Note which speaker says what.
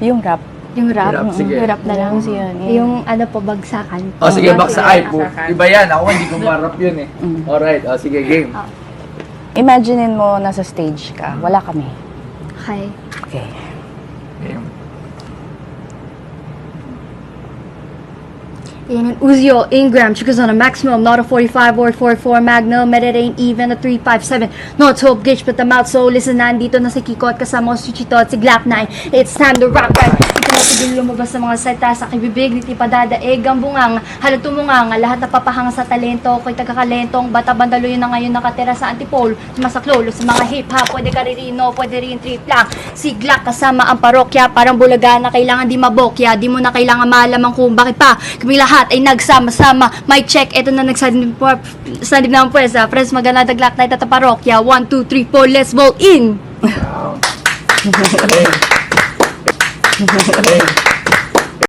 Speaker 1: Yung rap.
Speaker 2: Yung rap.
Speaker 3: Yung rap, sige.
Speaker 2: Yung rap na lang.
Speaker 1: Yung yun, yun.
Speaker 2: Yung ano po, bagsakan.
Speaker 3: O sige,
Speaker 2: Ah,
Speaker 3: baksa ay po. Iba yan. Ako hindi ko marap yun eh. Alright, o sige, game.
Speaker 1: Imaginein mo nasa stage ka. Wala kami.
Speaker 2: Okay.
Speaker 1: Okay.
Speaker 3: Game.
Speaker 2: In an Uzio Ingram, goes on a maximum, not a 45 or 44 Magnum, but it ain't even a 357. No, it's hope gauge, but the mouth so listen, nandito na si Kiko at kasama ko si Chito at si Glap 9. It's time to rock right. Ito na tigil lumabas sa mga salita. Sa kibibig, di pa dadaig ang bungang, halat tumungang, lahat na papahanga sa talento, ko'y tagakalentong, bata bandalo yun na ngayon nakatira sa antipolo, sumasaklolo sa mga hip-hop, pwede ka ririno, pwede rin trip lang. Si Glap kasama ang parokya, parang bulaga na kailangan di mabokya, di mo na kailangan malamang kung bakit pa. Kami ay nagsama-sama. Mic check, eto na nagsanib na ang pwesa. Friends, magana daglak tayo tata parokya. 1, 2, 3, 4, let's ball in!
Speaker 3: Galing.